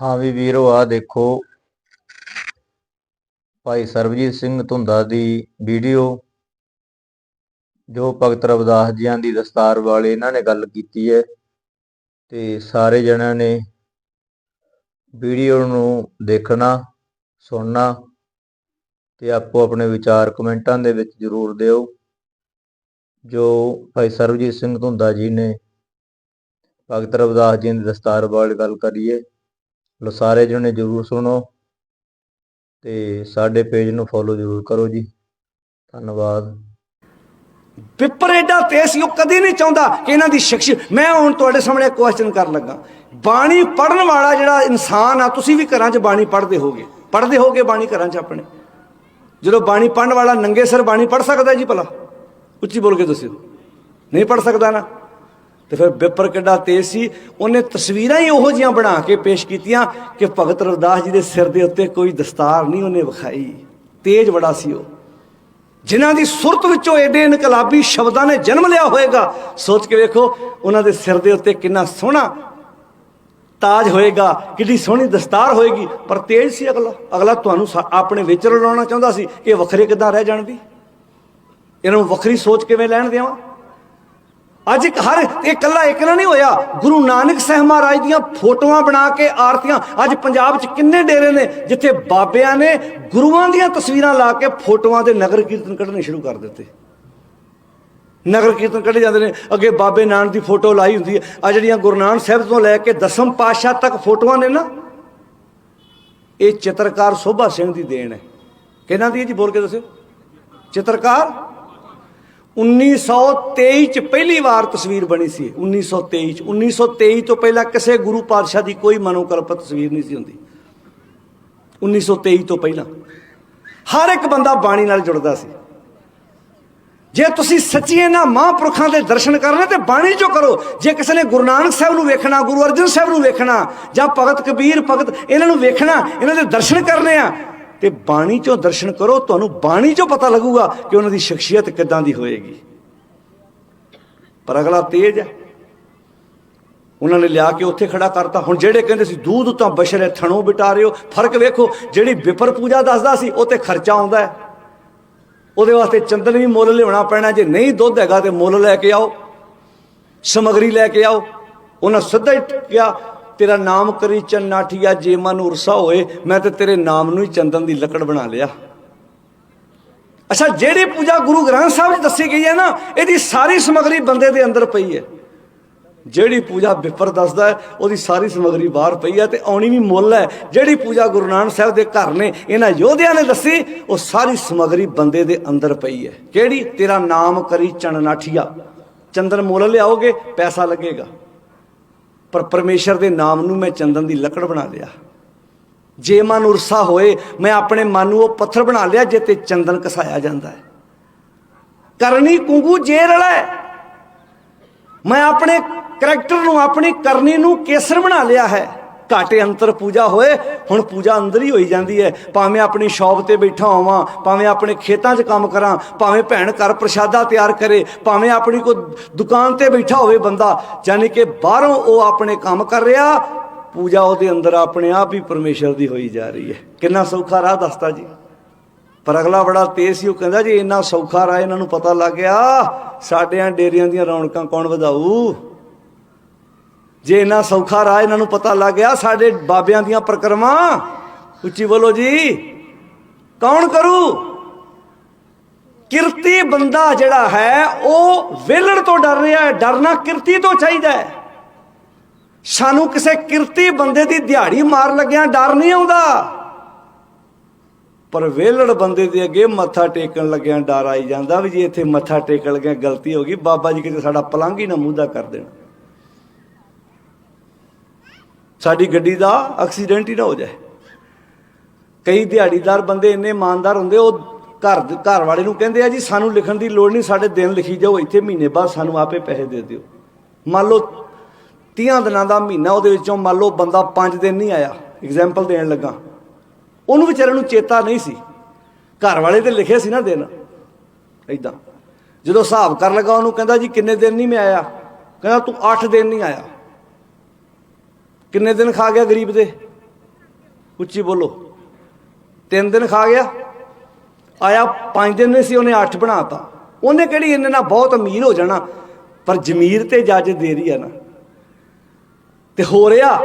ਹਾਂ ਵੀ ਵੀਰੋ ਆ ਦੇਖੋ। ਭਾਈ ਸਰਬਜੀਤ ਸਿੰਘ ਧੁੰਦਾ ਦੀ ਵੀਡੀਓ, ਜੋ ਭਗਤ ਰਵਿਦਾਸ ਜੀਆਂ ਦੀ ਦਸਤਾਰ ਵਾਲੇ ਇਹਨਾਂ ਨੇ ਗੱਲ ਕੀਤੀ ਹੈ ਤੇ ਸਾਰੇ ਜਣਿਆਂ ਨੇ ਵੀਡੀਓ ਨੂੰ ਦੇਖਣਾ, ਸੁਣਨਾ ਤੇ ਆਪੋ ਆਪਣੇ ਵਿਚਾਰ ਕਮੈਂਟਾਂ ਦੇ ਵਿੱਚ ਜ਼ਰੂਰ ਦਿਓ, ਜੋ ਭਾਈ ਸਰਬਜੀਤ ਸਿੰਘ ਧੁੰਦਾ ਜੀ ਨੇ ਭਗਤ ਰਵਿਦਾਸ ਜੀ ਦੀ ਦਸਤਾਰ ਵਾਲੇ ਗੱਲ ਕਰੀਏ ਲੋ ਸਾਰੇ ਜਣੇ ਜਰੂਰ ਸੁਣੋ ਤੇ ਸਾਡੇ ਪੇਜ ਨੂੰ ਫੋਲੋ ਜਰੂਰ ਕਰੋ ਜੀ। ਧੰਨਵਾਦ। ਪਿੱਪਰ ਐਡਾ ਤੇਜ਼ ਸੀ, ਉਹ ਕਦੀ ਨਹੀਂ ਚਾਹੁੰਦਾ ਕਿ ਇਹਨਾਂ ਦੀ ਸ਼ਖਸੀਅਤ ਮੈਂ ਹੁਣ ਤੁਹਾਡੇ ਸਾਹਮਣੇ ਕੁਐਸਚਨ ਕਰਨ ਲੱਗਾ। ਬਾਣੀ ਪੜਨ ਵਾਲਾ ਜਿਹੜਾ ਇਨਸਾਨ ਆ, ਤੁਸੀਂ ਵੀ ਘਰਾਂ 'ਚ ਬਾਣੀ ਪੜ੍ਹਦੇ ਹੋਗੇ। ਪੜ੍ਹਦੇ ਹੋਗੇ ਬਾਣੀ ਘਰਾਂ 'ਚ ਆਪਣੇ। ਜਦੋਂ ਬਾਣੀ ਪੜਨ ਵਾਲਾ ਨੰਗੇ ਸਿਰ ਬਾਣੀ ਪੜ ਸਕਦਾ ਜੀ ਭਲਾ? ਉੱਚੀ ਬੋਲ ਕੇ ਦੱਸਿਓ। ਨਹੀਂ ਪੜ ਸਕਦਾ ਨਾ। ਤੇ ਫਿਰ ਬਿੱਪਰ ਕਿੱਡਾ ਤੇਜ਼ ਸੀ, ਉਹਨੇ ਤਸਵੀਰਾਂ ਹੀ ਉਹੋ ਜੀਆਂ ਬਣਾ ਕੇ ਪੇਸ਼ ਕੀਤੀਆਂ ਕਿ ਭਗਤ ਰਵਿਦਾਸ ਜੀ ਦੇ ਸਿਰ ਦੇ ਉੱਤੇ ਕੋਈ ਦਸਤਾਰ ਨਹੀਂ ਉਹਨੇ ਵਿਖਾਈ। ਤੇਜ਼ ਬੜਾ ਸੀ ਉਹ। ਜਿਨ੍ਹਾਂ ਦੀ ਸੁਰਤ ਵਿੱਚੋਂ ਏਡੇ ਇਨਕਲਾਬੀ ਸ਼ਬਦਾਂ ਨੇ ਜਨਮ ਲਿਆ ਹੋਵੇਗਾ ਸੋਚ ਕੇ ਵੇਖੋ, ਉਹਨਾਂ ਦੇ ਸਿਰ ਦੇ ਉੱਤੇ ਕਿੰਨਾ ਸੋਹਣਾ ਤਾਜ ਹੋਏਗਾ ਕਿੰਨੀ ਸੋਹਣੀ ਦਸਤਾਰ ਹੋਏਗੀ। ਪਰ ਤੇਜ ਸੀ ਅਗਲਾ। ਅਗਲਾ ਤੁਹਾਨੂੰ ਸਾ- ਆਪਣੇ ਵਿੱਚ ਲਾਉਣਾ ਚਾਹੁੰਦਾ ਸੀ ਕਿ ਇਹ ਵੱਖਰੇ ਕਿੱਦਾਂ ਰਹਿ ਜਾਣ ਵੀ ਇਹਨਾਂ ਨੂੰ ਵੱਖਰੀ ਸੋਚ ਕਿਵੇਂ ਲੈਣ ਦੇਵਾਂ? ਅੱਜ ਹਰ ਇਹ ਇਕੱਲਾ ਇੱਕ ਨਾ ਨਹੀਂ ਹੋਇਆ। ਗੁਰੂ ਨਾਨਕ ਸਾਹਿਬ ਮਹਾਰਾਜ ਦੀਆਂ ਫੋਟੋਆਂ ਬਣਾ ਕੇ ਆਰਤੀਆਂ। ਅੱਜ ਪੰਜਾਬ 'ਚ ਕਿੰਨੇ ਡੇਰੇ ਨੇ ਜਿੱਥੇ ਬਾਬਿਆਂ ਨੇ ਗੁਰੂਆਂ ਦੀਆਂ ਤਸਵੀਰਾਂ ਲਾ ਕੇ ਫੋਟੋਆਂ ਦੇ ਨਗਰ ਕੀਰਤਨ ਕੱਢਣੇ ਸ਼ੁਰੂ ਕਰ ਦਿੱਤੇ। ਨਗਰ ਕੀਰਤਨ ਕੱਢੇ ਜਾਂਦੇ ਨੇ। ਅੱਗੇ ਬਾਬੇ ਨਾਨਕ ਦੀ ਫੋਟੋ ਲਾਈ ਹੁੰਦੀ ਹੈ। ਆ ਜਿਹੜੀਆਂ ਗੁਰੂ ਨਾਨਕ ਸਾਹਿਬ ਤੋਂ ਲੈ ਕੇ ਦਸਮ ਪਾਤਸ਼ਾਹ ਤੱਕ ਫੋਟੋਆਂ ਨੇ ਨਾ, ਇਹ ਚਿੱਤਰਕਾਰ ਸੋਭਾ ਸਿੰਘ ਦੀ ਦੇਣ ਹੈ। ਕਿਹਨਾਂ ਦੀ ਹੈ ਜੀ? ਬੋਲ ਕੇ ਦੱਸਿਓ। ਚਿੱਤਰਕਾਰ? 1923 ਚ ਪਹਿਲੀ ਵਾਰ ਤਸਵੀਰ ਬਣੀ ਸੀ 1923 ਚ। 1923 ਤੋਂ ਪਹਿਲਾਂ ਕਿਸੇ ਗੁਰੂ ਪਾਤਸ਼ਾਹ ਦੀ ਕੋਈ ਮਨੋਕਲਪ ਤਸਵੀਰ ਨਹੀਂ ਸੀ ਹੁੰਦੀ। 1923 ਤੋਂ ਪਹਿਲਾਂ। ਹਰ ਇੱਕ ਬੰਦਾ ਬਾਣੀ ਨਾਲ ਜੁੜਦਾ ਸੀ। ਜੇ ਤੁਸੀਂ ਸੱਚੀ ਇਹਨਾਂ ਮਹਾਂਪੁਰਖਾਂ ਦੇ ਦਰਸ਼ਨ ਕਰਨੇ ਤੇ ਬਾਣੀ ਚੋਂ ਕਰੋ। ਜੇ ਕਿਸੇ ਨੇ ਗੁਰੂ ਨਾਨਕ ਸਾਹਿਬ ਨੂੰ ਵੇਖਣਾ, ਗੁਰੂ ਅਰਜਨ ਸਾਹਿਬ ਨੂੰ ਵੇਖਣਾ, ਜਾਂ ਭਗਤ ਕਬੀਰ, ਭਗਤ ਇਹਨਾਂ ਨੂੰ ਵੇਖਣਾ, ਇਹਨਾਂ ਦੇ ਦਰਸ਼ਨ ਕਰਨੇ ਆ ਤੇ ਬਾਣੀ ਚੋਂ ਦਰਸ਼ਨ ਕਰੋ, ਤੁਹਾਨੂੰ ਬਾਣੀ ਚੋਂ ਪਤਾ ਲੱਗੂਗਾ ਕਿ ਉਹਨਾਂ ਦੀ ਸ਼ਖਸੀਅਤ ਕਿੱਦਾਂ ਦੀ ਹੋਏਗੀ। ਪਰ ਅਗਲਾ ਤੇਜ ਹੈ। ਉਹਨਾਂ ਨੇ ਲਿਆ ਕੇ ਉੱਥੇ ਖੜਾ ਕਰਤਾ। ਹੁਣ ਜਿਹੜੇ ਕਹਿੰਦੇ ਸੀ, ਦੂਧ ਤਾਂ ਬਸ਼ਰ ਹੈ ਥਣੋਂ ਬਿਟਾ ਰਿਓ ਫ਼ਰਕ ਵੇਖੋ, ਜਿਹੜੀ ਵਿਪਰ ਪੂਜਾ ਦੱਸਦਾ ਸੀ, ਉਹ ਤੇ ਖਰਚਾ ਆਉਂਦਾ ਹੈ। ਉਹਦੇ ਵਾਸਤੇ ਚੰਦਨ ਵੀ ਮੁੱਲ ਲਿਆਉਣਾ ਪੈਣਾ। ਜੇ ਨਹੀਂ ਦੁੱਧ ਹੈਗਾ ਤੇ ਮੁੱਲ ਲੈ ਕੇ ਆਓ, ਸਮਗਰੀ ਲੈ ਕੇ ਆਓ। ਉਹਨਾਂ ਸਿੱਧਾ ਹੀ ਕਿਹਾ ਤੇਰਾ ਨਾਮ ਕਰੀ ਚੰਨਾਠੀਆ ਜੇ ਮਨ ਉਰਸਾ ਹੋਏ, ਮੈਂ ਤੇ ਤੇਰੇ ਨਾਮ ਨੂੰ ਹੀ ਚੰਦਨ ਦੀ ਲੱਕੜ ਬਣਾ ਲਿਆ। ਅੱਛਾ, ਜਿਹੜੀ ਪੂਜਾ ਗੁਰੂ ਗ੍ਰੰਥ ਸਾਹਿਬ 'ਚ ਦੱਸੀ ਗਈ ਹੈ ਨਾ, ਇਹਦੀ ਸਾਰੀ ਸਮਗਰੀ ਬੰਦੇ ਦੇ ਅੰਦਰ ਪਈ ਹੈ। ਜਿਹੜੀ ਪੂਜਾ ਵਿਪਰ ਦੱਸਦਾ ਉਹਦੀ ਸਾਰੀ ਸਮਗਰੀ ਬਾਹਰ ਪਈ ਹੈ ਤੇ ਆਉਣੀ ਵੀ ਮੁੱਲ ਹੈ। ਜਿਹੜੀ ਪੂਜਾ ਗੁਰੂ ਨਾਨਕ ਸਾਹਿਬ ਦੇ ਘਰ ਨੇ, ਇਹਨਾਂ ਯੋਧਿਆਂ ਨੇ ਦੱਸੀ, ਉਹ ਸਾਰੀ ਸਮਗਰੀ ਬੰਦੇ ਦੇ ਅੰਦਰ ਪਈ ਹੈ। ਕਿਹੜੀ? ਤੇਰਾ ਨਾਮ ਕਰੀ ਚਣਨਾਠੀਆ ਚੰਦਨ ਮੁੱਲ ਲਿਆਓਗੇ, ਪੈਸਾ ਲੱਗੇਗਾ। ਪਰ ਪਰਮੇਸ਼ਰ ਦੇ ਨਾਮ ਨੂੰ ਮੈਂ ਚੰਦਨ ਦੀ ਲੱਕੜ ਬਣਾ ਲਿਆ। ਜੇ ਮਨ ਉਰਸਾ ਹੋਏ, ਮੈਂ ਆਪਣੇ ਮਨ ਨੂੰ ਉਹ ਪੱਥਰ ਬਣਾ ਲਿਆ ਜੇ ਤੇ ਚੰਦਨ ਕਸਾਇਆ ਜਾਂਦਾ ਹੈ। ਕਰਨੀ ਕੁੰਗੂ ਜੇ ਰਲਾ ਮੈਂ ਆਪਣੇ ਕਰੈਕਟਰ ਨੂੰ, ਆਪਣੀ ਕਰਨੀ ਨੂੰ ਕੇਸਰ ਬਣਾ ਲਿਆ ਹੈ। ਘਾਟੇ ਅੰਤਰ ਪੂਜਾ ਹੋਏ, ਹੁਣ ਪੂਜਾ ਅੰਦਰ ਹੀ ਹੋਈ ਜਾਂਦੀ ਹੈ। ਭਾਵੇਂ ਆਪਣੀ ਸ਼ੌਪ ਤੇ ਬੈਠਾ ਹੋਵਾਂ, ਭਾਵੇਂ ਆਪਣੇ ਖੇਤਾਂ 'ਚ ਕੰਮ ਕਰਾਂ, ਭਾਵੇਂ ਭੈਣ ਘਰ ਪ੍ਰਸ਼ਾਦਾ ਤਿਆਰ ਕਰੇ, ਭਾਵੇਂ ਆਪਣੀ ਕੋਈ ਦੁਕਾਨ ਤੇ ਬੈਠਾ ਹੋਵੇ ਬੰਦਾ ਯਾਨੀ ਕਿ ਬਾਹਰੋਂ ਉਹ ਆਪਣੇ ਕੰਮ ਕਰ ਰਿਹਾ, ਪੂਜਾ ਉਹਦੇ ਅੰਦਰ ਆਪਣੇ ਆਪ ਹੀ ਪਰਮੇਸ਼ਰ ਦੀ ਹੋਈ ਜਾ ਰਹੀ ਹੈ। ਕਿੰਨਾ ਸੌਖਾ ਰਾਹ ਦੱਸਦਾ ਜੀ। ਪਰ ਅਗਲਾ ਬੜਾ ਤੇਜ਼ ਸੀ, ਉਹ ਕਹਿੰਦਾ ਜੀ, ਇੰਨਾ ਸੌਖਾ ਰਾਹ ਇਹਨਾਂ ਨੂੰ ਪਤਾ ਲੱਗ ਗਿਆ, ਸਾਡਿਆਂ ਡੇਰੀਆਂ ਦੀਆਂ ਰੌਣਕਾਂ ਕੌਣ ਵਧਾਊ? ਜੇ ਇੰਨਾ ਸੌਖਾ ਰਾਹ ਇਹਨਾਂ ਨੂੰ ਪਤਾ ਲੱਗ ਗਿਆ, ਸਾਡੇ ਬਾਬਿਆਂ ਦੀਆਂ ਪ੍ਰਕਰਮਾਂ, ਉੱਚੀ ਬੋਲੋ ਜੀ। ਕੌਣ ਕਰੂ? ਕਿਰਤੀ ਬੰਦਾ ਜਿਹੜਾ ਹੈ, ਉਹ ਵੇਲੜ ਤੋਂ ਡਰ ਰਿਹਾ ਹੈ। ਡਰਨਾ ਕਿਰਤੀ ਤੋਂ ਚਾਹੀਦਾ ਹੈ। ਸਾਨੂੰ ਕਿਸੇ ਕਿਰਤੀ ਬੰਦੇ ਦੀ ਦਿਹਾੜੀ ਮਾਰ ਲੱਗਿਆ ਡਰ ਨਹੀਂ ਆਉਂਦਾ। ਪਰ ਵੇਲੜ ਬੰਦੇ ਦੇ ਅੱਗੇ ਮੱਥਾ ਟੇਕਣ ਲੱਗਿਆ ਡਰ ਆਈ ਜਾਂਦਾ ਵੀ ਜੇ ਇੱਥੇ ਮੱਥਾ ਟੇਕਣ ਲੱਗਿਆ ਗਲਤੀ ਹੋ ਗਈ, ਬਾਬਾ ਜੀ ਕਿਤੇ ਸਾਡਾ ਪਲੰਘ ਹੀ ਨਾ ਮੂੰਹ ਦਾ ਕਰ ਦੇਣ। ਸਾਡੀ ਗੱਡੀ ਦਾ ਐਕਸੀਡੈਂਟ ਹੀ ਨਾ ਹੋ ਜਾਏ। ਕਈ ਦਿਹਾੜੀਦਾਰ ਬੰਦੇ ਇੰਨੇ ਇਮਾਨਦਾਰ ਹੁੰਦੇ, ਉਹ ਘਰ ਦੇ- ਘਰ ਵਾਲੇ ਨੂੰ ਕਹਿੰਦੇ ਆ ਜੀ, ਸਾਨੂੰ ਲਿਖਣ ਦੀ ਲੋੜ ਨਹੀਂ, ਸਾਡੇ ਦਿਨ ਲਿਖੀ ਜਾਓ, ਇੱਥੇ ਮਹੀਨੇ ਬਾਅਦ ਸਾਨੂੰ ਆਪੇ ਪੈਸੇ ਦੇ ਦਿਓ। ਮੰਨ ਲਓ 30 ਦਿਨਾਂ ਦਾ ਮਹੀਨਾ ਉਹਦੇ ਵਿੱਚੋਂ ਮੰਨ ਲਓ ਬੰਦਾ 5 ਦਿਨ ਨਹੀਂ ਆਇਆ ਐਗਜ਼ਾਮਪਲ ਦੇਣ ਲੱਗਾ। ਉਹਨੂੰ ਵਿਚਾਰੇ ਨੂੰ ਚੇਤਾ ਨਹੀਂ ਸੀ। ਘਰ ਵਾਲੇ ਤੇ ਲਿਖੇ ਸੀ ਨਾ ਦਿਨ। ਇਦਾਂ ਜਦੋਂ ਹਿਸਾਬ ਕਰਨ ਲੱਗਾ, ਉਹਨੂੰ ਕਹਿੰਦਾ ਜੀ, ਕਿੰਨੇ ਦਿਨ ਨਹੀਂ ਮੈਂ ਆਇਆ? ਕਹਿੰਦਾ, ਤੂੰ 8 ਦਿਨ ਨਹੀਂ ਆਇਆ। ਕਿੰਨੇ ਦਿਨ ਖਾ ਗਿਆ ਗਰੀਬ ਦੇ? ਉੱਚੀ ਬੋਲੋ। ਤਿੰਨ ਦਿਨ ਖਾ ਗਿਆ? ਆਇਆ ਪੰਜ ਦਿਨ ਨਹੀਂ ਸੀ, ਉਹਨੇ ਅੱਠ ਬਣਾਤਾ। ਉਹਨੇ ਕਿਹੜੀ ਇਹਨੇ ਨਾਲ ਬਹੁਤ ਅਮੀਰ ਹੋ ਜਾਣਾ? ਪਰ ਜ਼ਮੀਰ ਤੇ ਜੱਜ ਦੇ ਰਹੀ ਆ ਨਾ। ਤੇ ਹੋ ਰਿਹਾ,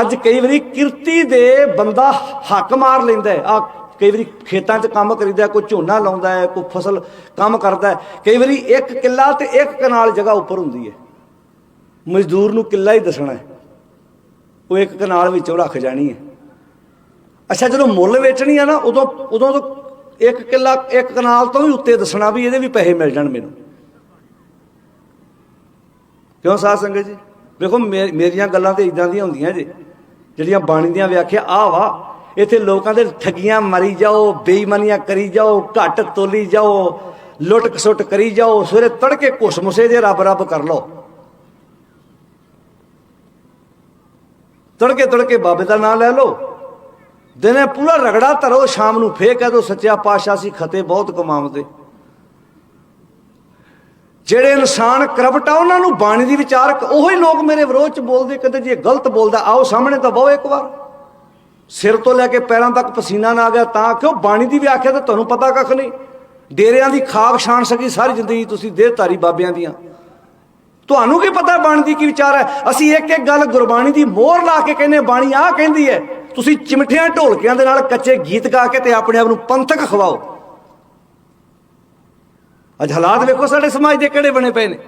ਅੱਜ ਕਈ ਵਾਰੀ ਕਿਰਤੀ ਦੇ ਬੰਦਾ ਹੱਕ ਮਾਰ ਲੈਂਦਾ ਆ ਕਈ ਵਾਰੀ ਖੇਤਾਂ 'ਚ ਕੰਮ ਕਰੀਦਾ, ਕੋਈ ਝੋਨਾ ਲਾਉਂਦਾ ਹੈ, ਕੋਈ ਫਸਲ ਕੰਮ ਕਰਦਾ ਕਈ ਵਾਰੀ ਇੱਕ ਕਿੱਲਾ ਤੇ ਇੱਕ ਕਨਾਲ ਜਗ੍ਹਾ ਉੱਪਰ ਹੁੰਦੀ ਹੈ। ਮਜ਼ਦੂਰ ਨੂੰ ਕਿੱਲਾ ਹੀ ਦੱਸਣਾ ਹੈ। ਉਹ ਇੱਕ ਕਨਾਲ ਵਿੱਚੋਂ ਰੱਖ ਜਾਣੀ ਹੈ। ਅੱਛਾ, ਜਦੋਂ ਮੁੱਲ ਵੇਚਣੀ ਆ ਨਾ, ਉਦੋਂ ਉਦੋਂ ਇੱਕ ਕਿੱਲਾ ਇੱਕ ਕਨਾਲ ਤੋਂ ਵੀ ਉੱਤੇ ਦੱਸਣਾ ਵੀ ਇਹਦੇ ਵੀ ਪੈਸੇ ਮਿਲ ਜਾਣ ਮੈਨੂੰ। ਕਿਉਂ ਸਾਧ ਸੰਗਤ ਜੀ? ਵੇਖੋ ਮੇ- ਮੇਰੀਆਂ ਗੱਲਾਂ ਤੇ ਇਦਾਂ ਦੀਆਂ ਹੁੰਦੀਆਂ ਜੀ। ਜਿਹੜੀਆਂ ਬਾਣੀ ਦੀਆਂ ਵਿਆਖਿਆ ਆ ਵਾ, ਇੱਥੇ ਲੋਕਾਂ ਦੇ ਠੱਗੀਆਂ ਮਾਰੀ ਜਾਓ, ਬੇਈਮਾਨੀਆਂ ਕਰੀ ਜਾਓ, ਘੱਟ ਤੋਲੀ ਜਾਓ ਲੁੱਟ ਖਸੁੱਟ ਕਰੀ ਜਾਓ, ਸਵੇਰੇ ਤੜਕੇ ਘੁਸਮੁਸੇ ਦੇ ਰੱਬ ਰੱਬ ਕਰ ਲਓ। ਤੜਕੇ ਤੜਕੇ ਬਾਬੇ ਦਾ ਨਾਮ ਲੈ ਲਓ। ਦਿਨੇ ਪੂਰਾ ਰਗੜਾ ਧਰੋ, ਸ਼ਾਮ ਨੂੰ ਫੇਰ ਕਹਿ ਦੋ, ਸੱਚਿਆ ਪਾਤਸ਼ਾਹ ਸੀ ਖਤੇ ਬਹੁਤ ਕਮਾਉਂਦੇ। ਜਿਹੜੇ ਇਨਸਾਨ ਕਰਪਟ ਆ, ਉਹਨਾਂ ਨੂੰ ਬਾਣੀ ਦੀ ਵਿਚਾਰਕ ਉਹੋ ਹੀ ਲੋਕ ਮੇਰੇ ਵਿਰੋਧ ਚ ਬੋਲਦੇ, ਕਹਿੰਦੇ ਜੇ ਗਲਤ ਬੋਲਦਾ, ਆਓ ਸਾਹਮਣੇ ਤਾਂ ਬਹੁ ਇੱਕ ਵਾਰ। ਸਿਰ ਤੋਂ ਲੈ ਕੇ ਪੈਰਾਂ ਤੱਕ ਪਸੀਨਾ ਨਾ ਆ ਗਿਆ ਤਾਂ ਕਿਉਂ ਬਾਣੀ ਦੀ ਵਿਆਖਿਆ ਤਾਂ ਤੁਹਾਨੂੰ ਪਤਾ ਕੱਖ ਨਹੀਂ। ਡੇਰਿਆਂ ਦੀ ਖਾਕ ਛਾਣ ਸਕੀ ਸਾਰੀ ਜ਼ਿੰਦਗੀ ਤੁਸੀਂ, ਦੇਹਧਾਰੀ ਬਾਬਿਆਂ ਦੀਆਂ। ਤੁਹਾਨੂੰ ਕੀ ਪਤਾ ਬਾਣੀ ਦੀ ਕੀ ਵਿਚਾਰ ਹੈ? ਅਸੀਂ ਇੱਕ ਇੱਕ ਗੱਲ ਗੁਰਬਾਣੀ ਦੀ ਮੋਹਰ ਲਾ ਕੇ ਕਹਿੰਦੇ ਬਾਣੀ ਆਹ ਕਹਿੰਦੀ ਹੈ, ਤੁਸੀਂ ਚਿਮਠਿਆਂ ਢੋਲਕਿਆਂ ਦੇ ਨਾਲ ਕੱਚੇ ਗੀਤ ਗਾ ਕੇ ਤੇ ਆਪਣੇ ਆਪ ਨੂੰ ਪੰਥਕ ਖਵਾਓ। ਅੱਜ ਹਾਲਾਤ ਵੇਖੋ ਸਾਡੇ ਸਮਾਜ ਦੇ ਕਿਹੜੇ ਬਣੇ ਪਏ ਨੇ।